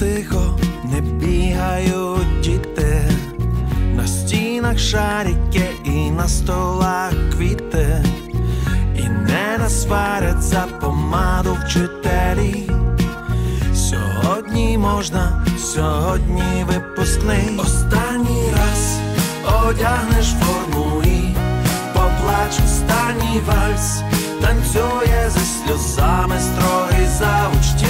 тихо не бігають діти, на стінах шарики і на столах квіти, і не насваряться помаду вчителі. Сьогодні можна, сьогодні випускний. Останній раз одягнеш форму і поплач останній вальс, танцює зі сльозами строгий завуч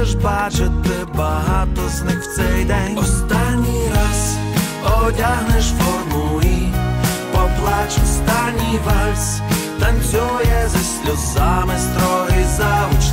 будеш бачити багато з них в цей день. Останній раз одягнеш форму і поплач останній вальс, танцює зі сльозами строгий завуч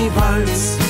Останній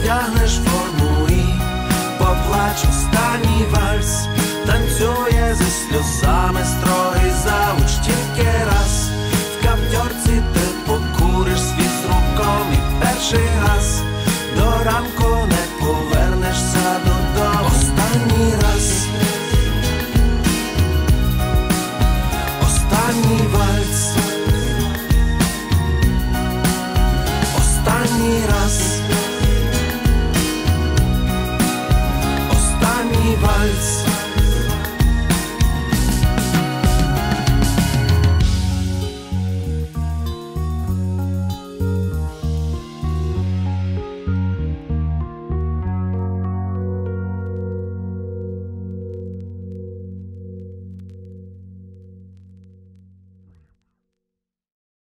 Одягнеш форму і поплач останній вальс, танцює зі сльозами строгий завуч тільки раз. В каптьорці ти покуриш світ з руком і перший раз до ранку не повернешся додому. Останній раз. Останній раз. Останній вальс.